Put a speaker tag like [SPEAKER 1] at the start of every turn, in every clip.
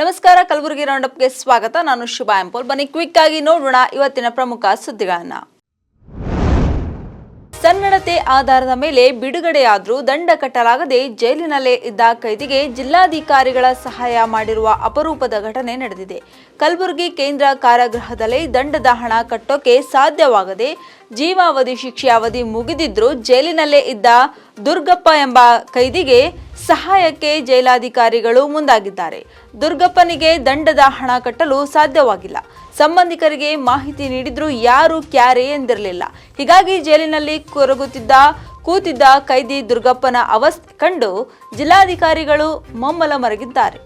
[SPEAKER 1] ನಮಸ್ಕಾರ, ಕಲಬುರಗಿ ರೌಂಡಪ್ಗೆ ಸ್ವಾಗತ. ನಾನು ಶುಭಾ ಎಂಪೋಲ್. ಬನ್ನಿ ಕ್ವಿಕ್ ಆಗಿ ನೋಡೋಣ ಇವತ್ತಿನ ಪ್ರಮುಖ ಸುದ್ದಿಗಳನ್ನ. ಸನ್ನಡತೆ ಆಧಾರದ ಮೇಲೆ ಬಿಡುಗಡೆಯಾದರೂ ದಂಡ ಕಟ್ಟಲಾಗದೆ ಜೈಲಿನಲ್ಲೇ ಇದ್ದ ಕೈದಿಗೆ ಜಿಲ್ಲಾಧಿಕಾರಿಗಳ ಸಹಾಯ ಮಾಡಿರುವ ಅಪರೂಪದ ಘಟನೆ ನಡೆದಿದೆ. ಕಲಬುರಗಿ ಕೇಂದ್ರ ಕಾರಾಗೃಹದಲ್ಲಿ ದಂಡದ ಹಣ ಕಟ್ಟೋಕೆ ಸಾಧ್ಯವಾಗದೆ ಜೀವಾವಧಿ ಶಿಕ್ಷೆ ಅವಧಿ ಮುಗಿದಿದ್ರೂ ಜೈಲಿನಲ್ಲೇ ಇದ್ದ ದುರ್ಗಪ್ಪ ಎಂಬ ಕೈದಿಗೆ ಸಹಾಯಕ್ಕೆ ಜೈಲಾಧಿಕಾರಿಗಳು ಮುಂದಾಗಿದ್ದಾರೆ. ದುರ್ಗಪ್ಪನಿಗೆ ದಂಡದ ಹಣ ಕಟ್ಟಲು ಸಾಧ್ಯವಾಗಿಲ್ಲ. ಸಂಬಂಧಿಕರಿಗೆ ಮಾಹಿತಿ ನೀಡಿದ್ರೂ ಯಾರು ಕ್ಯಾರೆ ಎಂದಿರಲಿಲ್ಲ. ಹೀಗಾಗಿ ಜೈಲಿನಲ್ಲಿ ಕೊರಗುತ್ತಿದ್ದ, ಕೂತಿದ್ದ ಕೈದಿ ದುರ್ಗಪ್ಪನ ಅವಸ್ಥೆ ಕಂಡು ಜಿಲ್ಲಾಧಿಕಾರಿಗಳು ಮೊಮ್ಮಲ ಮರಗಿದ್ದಾರೆ.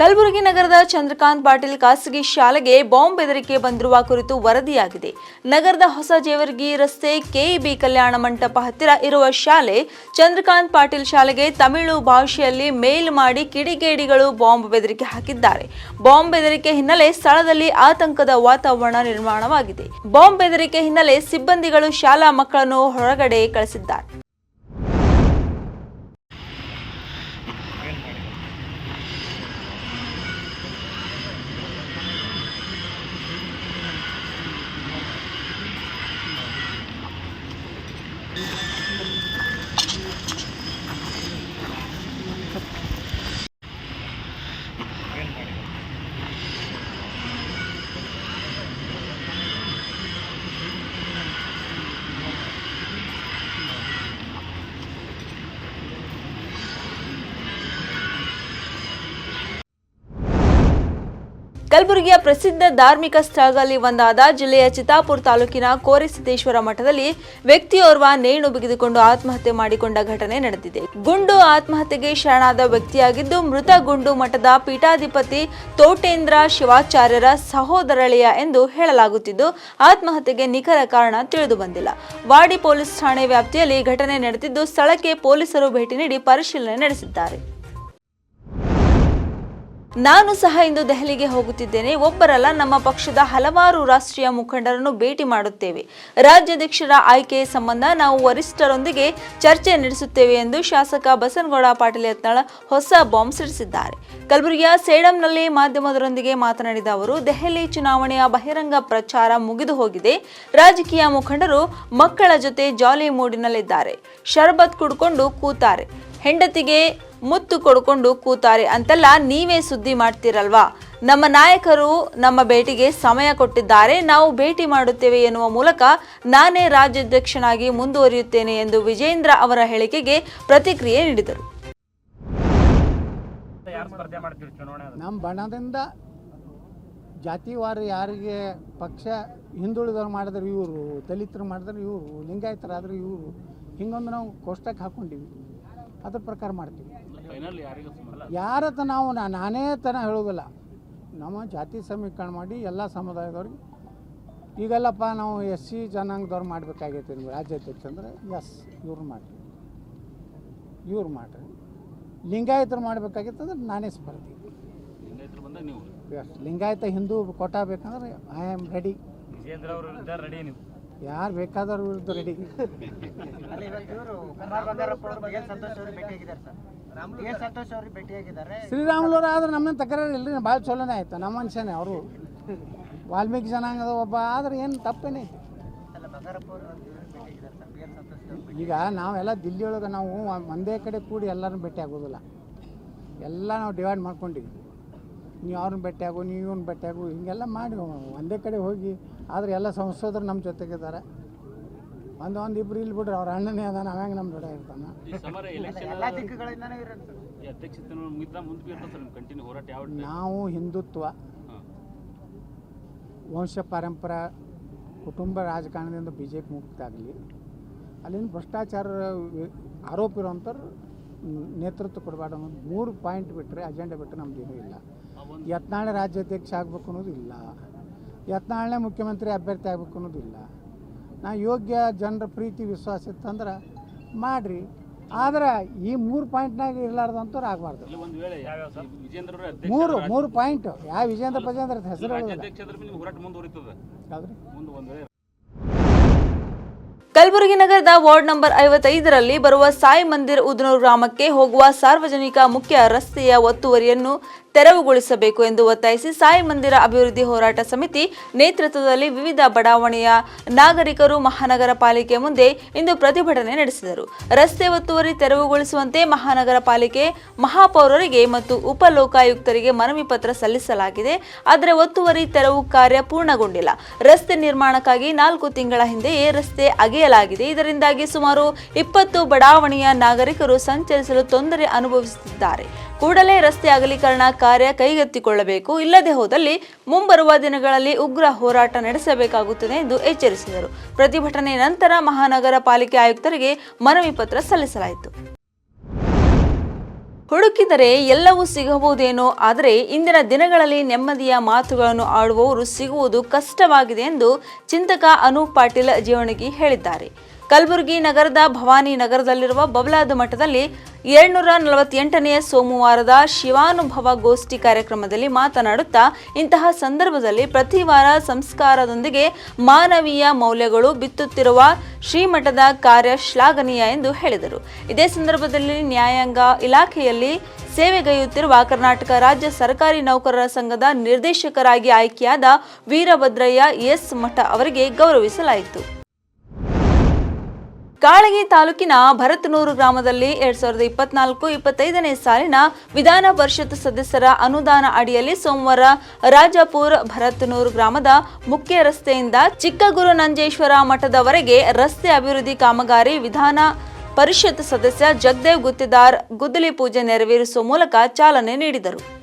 [SPEAKER 1] ಕಲಬುರಗಿ ನಗರದ ಚಂದ್ರಕಾಂತ್ ಪಾಟೀಲ್ ಖಾಸಗಿ ಶಾಲೆಗೆ ಬಾಂಬ್ ಬೆದರಿಕೆ ಬಂದಿರುವ ಕುರಿತು ವರದಿಯಾಗಿದೆ. ನಗರದ ಹೊಸ ಜೇವರ್ಗಿ ರಸ್ತೆ ಕೆಇಬಿ ಕಲ್ಯಾಣ ಮಂಟಪ ಹತ್ತಿರ ಇರುವ ಶಾಲೆ ಚಂದ್ರಕಾಂತ್ ಪಾಟೀಲ್ ಶಾಲೆಗೆ ತಮಿಳು ಭಾಷೆಯಲ್ಲಿ ಮೇಲ್ ಮಾಡಿ ಕಿಡಿಗೇಡಿಗಳು ಬಾಂಬ್ ಬೆದರಿಕೆ ಹಾಕಿದ್ದಾರೆ. ಬಾಂಬ್ ಬೆದರಿಕೆ ಹಿನ್ನೆಲೆ ಸ್ಥಳದಲ್ಲಿ ಆತಂಕದ ವಾತಾವರಣ ನಿರ್ಮಾಣವಾಗಿದೆ. ಬಾಂಬ್ ಬೆದರಿಕೆ ಹಿನ್ನೆಲೆ ಸಿಬ್ಬಂದಿಗಳು ಶಾಲಾ ಮಕ್ಕಳನ್ನು ಹೊರಗಡೆ ಕಳಿಸಿದ್ದಾರೆ. ಕಲಬುರಗಿಯ ಪ್ರಸಿದ್ಧ ಧಾರ್ಮಿಕ ಸ್ಥಳಗಳಲ್ಲಿ ಒಂದಾದ ಜಿಲ್ಲೆಯ ಚಿತಾಪುರ ತಾಲೂಕಿನ ಕೋರೆಸಿದ್ದೇಶ್ವರ ಮಠದಲ್ಲಿ ವ್ಯಕ್ತಿಯೋರ್ವ ನೇಣು ಬಿಗಿದುಕೊಂಡು ಆತ್ಮಹತ್ಯೆ ಮಾಡಿಕೊಂಡ ಘಟನೆ ನಡೆದಿದೆ. ಗುಂಡು ಆತ್ಮಹತ್ಯೆಗೆ ಶರಣಾದ ವ್ಯಕ್ತಿಯಾಗಿದ್ದು ಮೃತ ಗುಂಡು ಮಠದ ಪೀಠಾಧಿಪತಿ ತೋಟೇಂದ್ರ ಶಿವಾಚಾರ್ಯರ ಸಹೋದರಳೆಯ ಎಂದು ಹೇಳಲಾಗುತ್ತಿದ್ದು, ಆತ್ಮಹತ್ಯೆಗೆ ನಿಖರ ಕಾರಣ ತಿಳಿದು ಬಂದಿಲ್ಲ. ವಾಡಿ ಪೊಲೀಸ್ ಠಾಣೆ ವ್ಯಾಪ್ತಿಯಲ್ಲಿ ಘಟನೆ ನಡೆದಿದ್ದು, ಸ್ಥಳಕ್ಕೆ ಪೊಲೀಸರು ಭೇಟಿ ನೀಡಿ ಪರಿಶೀಲನೆ ನಡೆಸಿದ್ದಾರೆ. ನಾನು ಸಹ ಇಂದು ದೆಹಲಿಗೆ ಹೋಗುತ್ತಿದ್ದೇನೆ. ಒಬ್ಬರಲ್ಲ, ನಮ್ಮ ಪಕ್ಷದ ಹಲವಾರು ರಾಷ್ಟ್ರೀಯ ಮುಖಂಡರನ್ನು ಭೇಟಿ ಮಾಡುತ್ತೇವೆ. ರಾಜ್ಯಾಧ್ಯಕ್ಷರ ಆಯ್ಕೆ ಸಂಬಂಧ ನಾವು ವರಿಷ್ಠರೊಂದಿಗೆ ಚರ್ಚೆ ನಡೆಸುತ್ತೇವೆ ಎಂದು ಶಾಸಕ ಬಸನಗೌಡ ಪಾಟೀಲ್ ಯತ್ನಾಳ್ ಹೊಸ ಬಾಂಬ್ ಸಿಡಿಸಿದ್ದಾರೆ. ಕಲಬುರಗಿಯ ಸೇಡಂನಲ್ಲಿ ಮಾಧ್ಯಮದರೊಂದಿಗೆ ಮಾತನಾಡಿದ ಅವರು, ದೆಹಲಿ ಚುನಾವಣೆಯ ಬಹಿರಂಗ ಪ್ರಚಾರ ಮುಗಿದು ಹೋಗಿದೆ. ರಾಜಕೀಯ ಮುಖಂಡರು ಮಕ್ಕಳ ಜೊತೆ ಜಾಲಿ ಮೂಡಿನಲ್ಲಿದ್ದಾರೆ. ಶರಬತ್ ಕುಡ್ಕೊಂಡು ಕೂತಾರೆ. ಹೆಂಡತಿಗೆ ಮುತ್ತು ಕೊಡ್ಕೊಂಡು ಕೂತಾರೆ ಅಂತೆಲ್ಲ ನೀವೇ ಸುದ್ದಿ ಮಾಡ್ತೀರಲ್ವಾ? ನಮ್ಮ ನಾಯಕರು ನಮ್ಮ ಭೇಟಿಗೆ ಸಮಯ ಕೊಟ್ಟಿದ್ದಾರೆ. ನಾವು ಭೇಟಿ ಮಾಡುತ್ತೇವೆ ಎನ್ನುವ ಮೂಲಕ ನಾನೇ ರಾಜ್ಯಾಧ್ಯಕ್ಷನಾಗಿ ಮುಂದುವರಿಯುತ್ತೇನೆ ಎಂದು ವಿಜೇಂದ್ರ ಅವರ ಹೇಳಿಕೆಗೆ ಪ್ರತಿಕ್ರಿಯೆ ನೀಡಿದರು.
[SPEAKER 2] ಯಾರು ಸ್ಪರ್ಧೆ ಮಾಡ್ತೀವಿ
[SPEAKER 3] ನಮ್ಮ ಬಣದಿಂದ ಜಾತಿವಾರು ಯಾರಿಗೆ ಪಕ್ಷ ಹಿಂದುಳಿದವ್ರು ಮಾಡಿದ್ರೆ ಇವರು ದಲಿತರು ಮಾಡಿದ್ರೆ ಇವರು ಲಿಂಗಾಯತರಾದ್ರೆ ಇವರು ಹಿಂಗೊಂದು ನಾವು ಕೋಷ್ಟಕ್ಕೆ ಹಾಕ್ಕೊಂಡಿವಿ ಅದ್ರ ಪ್ರಕಾರ ಮಾಡ್ತೀವಿ. ಯಾರತ್ತ ನಾವು ನಾನೇ ತನ ಹೇಳೋದಿಲ್ಲ. ನಮ್ಮ ಜಾತಿ ಸಮೀಕರಣ ಮಾಡಿ ಎಲ್ಲ ಸಮುದಾಯದವ್ರಿಗೆ. ಈಗಲ್ಲಪ್ಪ ನಾವು ಎಸ್ ಸಿ ಜನಾಂಗದವ್ರು ಮಾಡಬೇಕಾಗೈತೆ ರಾಜ್ಯಾಧ್ಯಕ್ಷ ಅಂದರೆ ಎಸ್ ಇವ್ರು ಮಾಡಿರಿ. ಇವ್ರು ಮಾಡಿರಿ. ಲಿಂಗಾಯತರು ಮಾಡಬೇಕಾಗಿತ್ತು ಅಂದ್ರೆ ನಾನೇ ಸ್ಪರ್ಧಿ. ಎಸ್ ಲಿಂಗಾಯತ ಹಿಂದೂ ಕೊಟ್ಟ ಬೇಕಂದ್ರೆ ಐ ಆಮ್ ರೆಡಿ.
[SPEAKER 2] ವಿಜೇಂದ್ರ ಅವ್ರ ವಿರುದ್ಧ ರೆಡಿ ನೀವು.
[SPEAKER 3] ಯಾರು ಬೇಕಾದವ್ರ ವಿರುದ್ಧ ರೆಡಿ.
[SPEAKER 4] ಸಂತೋಷ್ ಅವ್ರಿಗೆ ಭೇಟಿಯಾಗಿದ್ದಾರೆ.
[SPEAKER 3] ಆದ್ರೆ ನಮ್ಮನ್ನ ತಕರಾರು ಇಲ್ರಿ ಭಾಳ ಚಲೋನೇ ಆಯ್ತು ನಮ್ಮ ಮನುಷ್ಯನೇ ಅವರು. ವಾಲ್ಮೀಕಿ ಜನಾಂಗದ ಒಬ್ಬ ಆದ್ರೆ ಏನು ತಪ್ಪೇನೆ ಈಗ ನಾವೆಲ್ಲ ದಿಲ್ಲಿ ಒಳಗೆ ನಾವು ಒಂದೇ ಕಡೆ ಕೂಡಿ ಎಲ್ಲರನ್ನು ಭೇಟಿ ಆಗೋದಿಲ್ಲ. ಎಲ್ಲ ನಾವು ಡಿವೈಡ್ ಮಾಡ್ಕೊಂಡಿವಿ ನೀವು ಅವ್ರನ್ನ ಭೇಟಿ ಆಗು ನೀವು ಇವ್ನ ಭೇಟಿ ಆಗು ಹಿಂಗೆಲ್ಲ ಮಾಡಿ ಒಂದೇ ಕಡೆ ಹೋಗಿ ಆದರೆ ಎಲ್ಲ ಸಂಸದರು ನಮ್ಮ ಜೊತೆಗಿದ್ದಾರೆ. ಒಂದು ಒಂದು ಇಬ್ರು ಇಲ್ಲಿ ಬಿಡ್ರಿ ಅವ್ರ ಅಣ್ಣನೇ ಅದಾನ ಅವಂಗೆ ನಮ್ಮ ಜೊತೆ ಇರ್ತಾನ
[SPEAKER 5] ಈ ಸಮರ ಎಲೆಕ್ಷನ್
[SPEAKER 4] ಎಲ್ಲಾ ದಿಕ್ಕುಗಳಿಂದನೂ ಸರ್
[SPEAKER 5] ಈ ಅಧ್ಯಕ್ಷತೆ ಮುಗಿದ ಮುಂದೆ ಬಿ ಇರ್ತದೆ ಸರ್ ನಿಮ್ಮ ಕಂಟಿನ್ಯೂ ಹೋರಾಟ ಯಾವ
[SPEAKER 3] ನಾವು ಹಿಂದುತ್ವ. ವಂಶ ಪರಂಪರ ಕುಟುಂಬ ರಾಜಕಾರಣದಿಂದ ಬಿ ಜೆ ಪಿ ಮುಕ್ತ ಆಗಲಿ. ಅಲ್ಲಿಂದ ಭ್ರಷ್ಟಾಚಾರ ಆರೋಪ ಇರೋಂಥವ್ರು ನೇತೃತ್ವ ಕೊಡಬಾರ್ದು ಅನ್ನೋದು ಮೂರು ಪಾಯಿಂಟ್ ಬಿಟ್ಟರೆ ಅಜೆಂಡಾ ಬಿಟ್ಟರೆ ನಮ್ದೇನೂ ಇಲ್ಲ. ಯತ್ನಾಳೆ ರಾಜ್ಯಾಧ್ಯಕ್ಷ ಆಗಬೇಕು ಅನ್ನೋದು ಇಲ್ಲ. ಯತ್ನಾಳನೇ ಮುಖ್ಯಮಂತ್ರಿ ಅಭ್ಯರ್ಥಿ ಆಗಬೇಕು ಅನ್ನೋದು ಇಲ್ಲ. ನಾ ಯೋಗ್ಯ ಜನರ ಪ್ರೀತಿ ವಿಶ್ವಾಸ ಇತ್ತಂದ್ರೆ ಮಾಡಿರಿ. ಆದ್ರೆ ಈ ಮೂರು ಪಾಯಿಂಟ್ನಾಗ ನಾಗ ಆಗಬಾರ್ದು.
[SPEAKER 5] ಇಲ್ಲ ಒಂದು ವೇಳೆ ವಿಜೇಂದ್ರ ಅವರ ಅಧ್ಯಕ್ಷ
[SPEAKER 3] ಮೂರು ಮೂರು ಪಾಯಿಂಟ್ ಯಾವ ವಿಜೇಂದ್ರ ಪ್ರಜೇಂದ್ರ ಹೆಸರು
[SPEAKER 1] ಕಲಬುರಗಿ ನಗರದ ವಾರ್ಡ್ ನಂಬರ್ ಐವತ್ತೈದರಲ್ಲಿ ಬರುವ ಸಾಯಿ ಮಂದಿರ್ ಉದನೂರು ಗ್ರಾಮಕ್ಕೆ ಹೋಗುವ ಸಾರ್ವಜನಿಕ ಮುಖ್ಯ ರಸ್ತೆಯ ಒತ್ತುವರಿಯನ್ನು ತೆರವುಗೊಳಿಸಬೇಕು ಎಂದು ಒತ್ತಾಯಿಸಿ ಸಾಯಿ ಮಂದಿರ ಅಭಿವೃದ್ಧಿ ಹೋರಾಟ ಸಮಿತಿ ನೇತೃತ್ವದಲ್ಲಿ ವಿವಿಧ ಬಡಾವಣೆಯ ನಾಗರಿಕರು ಮಹಾನಗರ ಪಾಲಿಕೆ ಮುಂದೆ ಇಂದು ಪ್ರತಿಭಟನೆ ನಡೆಸಿದರು. ರಸ್ತೆ ಒತ್ತುವರಿ ತೆರವುಗೊಳಿಸುವಂತೆ ಮಹಾನಗರ ಪಾಲಿಕೆ ಮಹಾಪೌರರಿಗೆ ಮತ್ತು ಉಪ ಲೋಕಾಯುಕ್ತರಿಗೆ ಮನವಿ ಪತ್ರ ಸಲ್ಲಿಸಲಾಗಿದೆ. ಆದರೆ ಒತ್ತುವರಿ ತೆರವು ಕಾರ್ಯ ಪೂರ್ಣಗೊಂಡಿಲ್ಲ. ರಸ್ತೆ ನಿರ್ಮಾಣಕ್ಕಾಗಿ ನಾಲ್ಕು ತಿಂಗಳ ಹಿಂದೆಯೇ ರಸ್ತೆ ಅಗೆಯಲಾಗಿದೆ. ಇದರಿಂದಾಗಿ ಸುಮಾರು ಇಪ್ಪತ್ತು ಬಡಾವಣೆಯ ನಾಗರಿಕರು ಸಂಚರಿಸಲು ತೊಂದರೆ ಅನುಭವಿಸುತ್ತಿದ್ದಾರೆ. ಕೂಡಲೇ ರಸ್ತೆ ಅಗಲೀಕರಣ ಕಾರ್ಯ ಕೈಗೆತ್ತಿಕೊಳ್ಳಬೇಕು. ಇಲ್ಲದೆ ಹೋದಲ್ಲಿ ಮುಂಬರುವ ದಿನಗಳಲ್ಲಿ ಉಗ್ರ ಹೋರಾಟ ನಡೆಸಬೇಕಾಗುತ್ತದೆ ಎಂದು ಎಚ್ಚರಿಸಿದರು. ಪ್ರತಿಭಟನೆ ನಂತರ ಮಹಾನಗರ ಪಾಲಿಕೆ ಆಯುಕ್ತರಿಗೆ ಮನವಿ ಪತ್ರ ಸಲ್ಲಿಸಲಾಯಿತು. ಹುಡುಕಿದರೆ ಎಲ್ಲವೂ ಸಿಗಬಹುದೇನೋ, ಆದರೆ ಇಂದಿನ ದಿನಗಳಲ್ಲಿ ನೆಮ್ಮದಿಯ ಮಾತುಗಳನ್ನು ಆಡುವವರು ಸಿಗುವುದು ಕಷ್ಟವಾಗಿದೆ ಎಂದು ಚಿಂತಕ ಅನೂಪ್ ಪಾಟೀಲ್ ಜೀವಣಗಿ ಹೇಳಿದ್ದಾರೆ. ಕಲಬುರಗಿ ನಗರದ ಭವಾನಿ ನಗರದಲ್ಲಿರುವ ಬಬಲಾದ ಮಠದಲ್ಲಿ ಏಳ್ನೂರ ನಲವತ್ತೆಂಟನೆಯ ಸೋಮವಾರದ ಶಿವಾನುಭವ ಗೋಷ್ಠಿ ಕಾರ್ಯಕ್ರಮದಲ್ಲಿ ಮಾತನಾಡುತ್ತಾ ಇಂತಹ ಸಂದರ್ಭದಲ್ಲಿ ಪ್ರತಿ ವಾರ ಸಂಸ್ಕಾರದೊಂದಿಗೆ ಮಾನವೀಯ ಮೌಲ್ಯಗಳು ಬಿತ್ತುತ್ತಿರುವ ಶ್ರೀಮಠದ ಕಾರ್ಯ ಶ್ಲಾಘನೀಯ ಎಂದು ಹೇಳಿದರು. ಇದೇ ಸಂದರ್ಭದಲ್ಲಿ ನ್ಯಾಯಾಂಗ ಇಲಾಖೆಯಲ್ಲಿ ಸೇವೆಗೈಯುತ್ತಿರುವ ಕರ್ನಾಟಕ ರಾಜ್ಯ ಸರ್ಕಾರಿ ನೌಕರರ ಸಂಘದ ನಿರ್ದೇಶಕರಾಗಿ ಆಯ್ಕೆಯಾದ ವೀರಭದ್ರಯ್ಯ ಎಸ್ ಮಠ ಅವರಿಗೆ ಗೌರವಿಸಲಾಯಿತು. ಕಾಳಗಿ ತಾಲೂಕಿನ ಭರತನೂರು ಗ್ರಾಮದಲ್ಲಿ ಎರಡ್ ಸಾವಿರದ ಇಪ್ಪತ್ನಾಲ್ಕು ಇಪ್ಪತ್ತೈದನೇ ಸಾಲಿನ ವಿಧಾನ ಪರಿಷತ್ ಸದಸ್ಯರ ಅನುದಾನ ಅಡಿಯಲ್ಲಿ ಸೋಮವಾರ ರಾಜಾಪುರ ಭರತ್ನೂರು ಗ್ರಾಮದ ಮುಖ್ಯ ರಸ್ತೆಯಿಂದ ಚಿಕ್ಕಗುರು ನಂಜೇಶ್ವರ ಮಠದವರೆಗೆ ರಸ್ತೆ ಅಭಿವೃದ್ಧಿ ಕಾಮಗಾರಿ ವಿಧಾನ ಪರಿಷತ್ ಸದಸ್ಯ ಜಗದೇವ್ ಗುತ್ತಿದಾರ್ ಗುದ್ದಲಿ ಪೂಜೆ ನೆರವೇರಿಸುವ ಮೂಲಕ ಚಾಲನೆ ನೀಡಿದರು.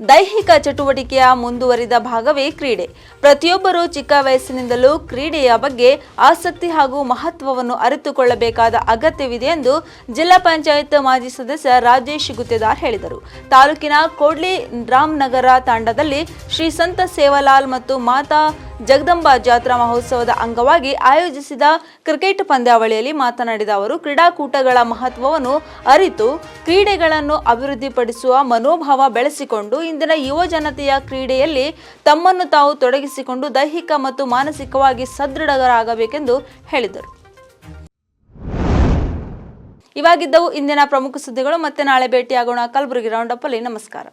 [SPEAKER 1] ದೈಹಿಕ ಚಟುವಟಿಕೆಯ ಮುಂದುವರಿದ ಭಾಗವೇ ಕ್ರೀಡೆ. ಪ್ರತಿಯೊಬ್ಬರೂ ಚಿಕ್ಕ ವಯಸ್ಸಿನಿಂದಲೂ ಕ್ರೀಡೆಯ ಬಗ್ಗೆ ಆಸಕ್ತಿ ಹಾಗೂ ಮಹತ್ವವನ್ನು ಅರಿತುಕೊಳ್ಳಬೇಕಾದ ಅಗತ್ಯವಿದೆ ಎಂದು ಜಿಲ್ಲಾ ಪಂಚಾಯತ್ ಮಾಜಿ ಸದಸ್ಯ ರಾಜೇಶ್ ಗುತ್ತೇದಾರ್ ಹೇಳಿದರು. ತಾಲೂಕಿನ ಕೋಡ್ಲಿ ರಾಮನಗರ ತಾಂಡದಲ್ಲಿ ಶ್ರೀ ಸಂತ ಸೇವಾಲಾಲ್ ಮತ್ತು ಮಾತಾ ಜಗದಂಬಾ ಜಾತ್ರಾ ಮಹೋತ್ಸವದ ಅಂಗವಾಗಿ ಆಯೋಜಿಸಿದ ಕ್ರಿಕೆಟ್ ಪಂದ್ಯಾವಳಿಯಲ್ಲಿ ಮಾತನಾಡಿದ ಅವರು, ಕ್ರೀಡಾಕೂಟಗಳ ಮಹತ್ವವನ್ನು ಅರಿತು ಕ್ರೀಡೆಗಳನ್ನು ಅಭಿವೃದ್ಧಿಪಡಿಸುವ ಮನೋಭಾವ ಬೆಳೆಸಿಕೊಂಡು ಇಂದಿನ ಯುವ ಜನತೆಯ ಕ್ರೀಡೆಯಲ್ಲಿ ತಮ್ಮನ್ನು ತಾವು ತೊಡಗಿಸಿಕೊಂಡು ದೈಹಿಕ ಮತ್ತು ಮಾನಸಿಕವಾಗಿ ಸದೃಢರಾಗಬೇಕೆಂದು ಹೇಳಿದರು. ಇವಾಗಿದ್ದವು ಇಂದಿನ ಪ್ರಮುಖ ಸುದ್ದಿಗಳು. ಮತ್ತೆ ನಾಳೆ ಭೇಟಿಯಾಗೋಣ. ಕಲಬುರಗಿ ರೌಂಡಪ್ಪಲ್ಲಿ. ನಮಸ್ಕಾರ.